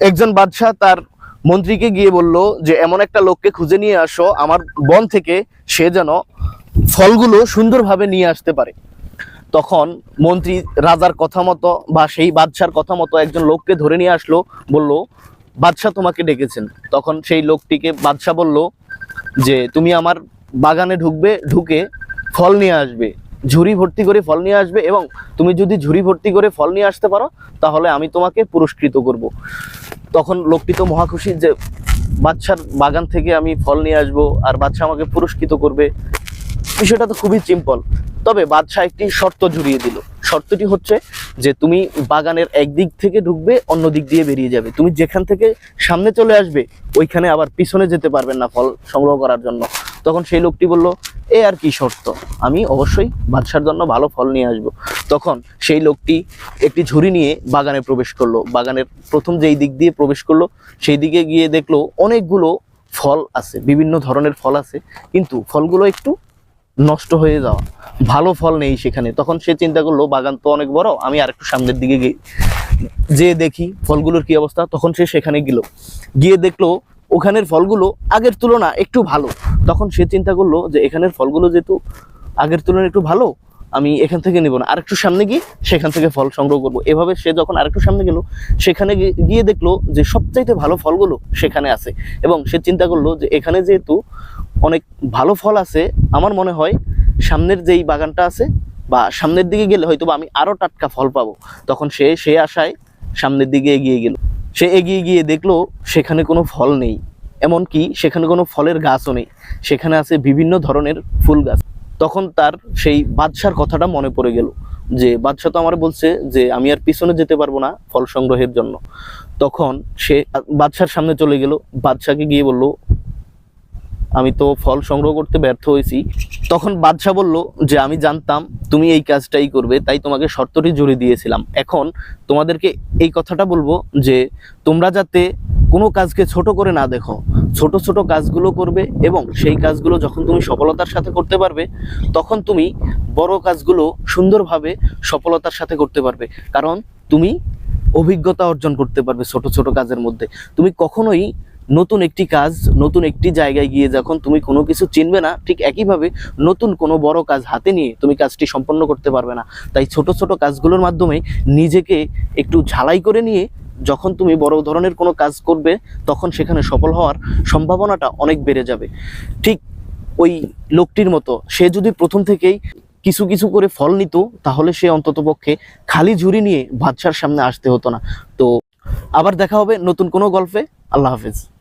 একজন বাদশাহ তার মন্ত্রীকে গিয়ে বলল যে, এমন একটা লোককে খুঁজে নিয়ে আসো, আমার বন থেকে সে যেন ফলগুলো সুন্দরভাবে নিয়ে আসতে পারে। তখন মন্ত্রী রাজার কথা মতো বা সেই বাদশার কথা মতো একজন লোককে ধরে নিয়ে আসলো, বলল, বাদশাহ তোমাকে ডেকেছেন। তখন সেই লোকটিকে বাদশাহ বলল যে, তুমি আমার বাগানে ঢুকবে, ঢুকে ফল নিয়ে আসবে, ঝুড়ি ভর্তি করে ফল নিয়ে আসবে এবং তুমি যদি ঝুড়ি ভর্তি করে ফল নিয়ে আসতে পারো, তাহলে আমি তোমাকে পুরস্কৃত করব। তখন লোকটি তো মহাখুশি যে বাচ্চার বাগান থেকে আমি ফল নিয়ে আসব আর বাচ্চা আমাকে পুরস্কৃত করবে। বিষয়টা তো খুবই সিম্পল তবে বাদশাহ একটি শর্ত জুড়িয়ে দিল। শর্তটি হচ্ছে যে, তুমি বাগানের একদিক থেকে ঢুকবে, অন্য দিক দিয়ে বেরিয়ে যাবে। তুমি যেখান থেকে সামনে চলে আসবে, ওইখানে আবার পিছনে যেতে পারবেন না ফল সংগ্রহ করার জন্য। তখন সেই লোকটি বলল, এ আর কি শর্ত? আমি অবশ্যই বাদশার জন্য ভালো ফল নিয়ে আসব। তখন সেই লোকটি একটি ঝুড়ি নিয়ে বাগানে প্রবেশ করল। বাগানের প্রথম যেই দিক দিয়ে প্রবেশ করল, সেই দিকে গিয়ে দেখল অনেকগুলো ফল আছে, বিভিন্ন ধরনের ফল আছে, কিন্তু ফলগুলো একটু নষ্ট হয়ে যাওয়া। ভালো ফল নেই সেখানে। তখন সে চিন্তা করল, বাগান তো অনেক বড়, আমি আর একটু সামনের দিকে গিয়ে যে দেখি ফলগুলোর কি অবস্থা, তখন সে সেখানে গেল। গিয়ে দেখল ওখানের ফলগুলো আগের তুলনা একটু ভালো। তখন সে চিন্তা করল যে এখানের ফলগুলো যেহেতু আগের তুলনায় একটু ভালো আমি এখান থেকে নেব না। আরেকটু সামনে গিয়ে সেখান থেকে ফল সংগ্রহ করব। এভাবে সে যখন আরেকটু সামনে গেল, সেখানে গিয়ে- দেখল যে সবচাইতে ভালো ফলগুলো সেখানে আছে এবং সে চিন্তা করল যে এখানে যেহেতু অনেক ভালো ফল আছে, আমার মনে হয় সামনের যেই বাগানটা আছে বা সামনের দিকে গেলে হয়তো আমি আরও টাটকা ফল পাবো। তখন সে সে আশায় সামনের দিকে এগিয়ে গেল। সে এগিয়ে গিয়ে দেখল সেখানে কোনো ফল নেই। এমনকি সেখানে কোনো ফলের গাছও নেই। সেখানে আছে বিভিন্ন ধরনের ফুল গাছ। তখন তার সেই বাদশার কথাটা মনে পড়ে গেল যে, বাদশাহ তো আমার বলছে যে, আমি আর পিছনে যেতে পারব না ফল সংগ্রহের জন্য। তখন সে বাদশার সামনে চলে গেল বাদশাকে গিয়ে বলল, আমি তো ফল সংগ্রহ করতে ব্যর্থ হয়েছি। তখন বাদশাহ বলল যে, আমি জানতাম তুমি এই কাজটাই করবে, তাই তোমাকে শর্তটি জুড়ে দিয়েছিলাম। এখন তোমাদেরকে এই কথাটা বলব যে, তোমরা যাতে কোনো কাজকে ছোট করে না দেখো। ছোট ছোট কাজগুলো করবে এবং সেই কাজগুলো যখন তুমি সফলতার সাথে করতে পারবে, তখন তুমি বড় কাজগুলো সুন্দরভাবে সফলতার সাথে করতে পারবে। কারণ তুমি অভিজ্ঞতা অর্জন করতে পারবে ছোট ছোট কাজের মধ্যে। তুমি কখনোই নতুন একটি কাজ, নতুন একটি জায়গায় গিয়ে যখন তুমি কোনো কিছু চিনবে না, ঠিক একইভাবে নতুন কোনো বড় কাজ হাতে নিয়ে তুমি কাজটি সম্পন্ন করতে পারবে না। তাই ছোট ছোট কাজগুলোর মাধ্যমে নিজেকে একটু ঝালাই করে নিয়ে যখন তুমি বড় ধরনের কোনো কাজ করবে, তখন সেখানে সফল হওয়ার সম্ভাবনাটা অনেক বেড়ে যাবে। ঠিক ওই লোকটির মতো। সে যদি প্রথম থেকেই কিছু কিছু করে ফল নিত, তাহলে সে অন্ততপক্ষে খালি ঝুড়ি নিয়ে বাদশার সামনে আসতে হতো না। তো আবার দেখা হবে নতুন কোনো গল্পে। আল্লাহ হাফেজ।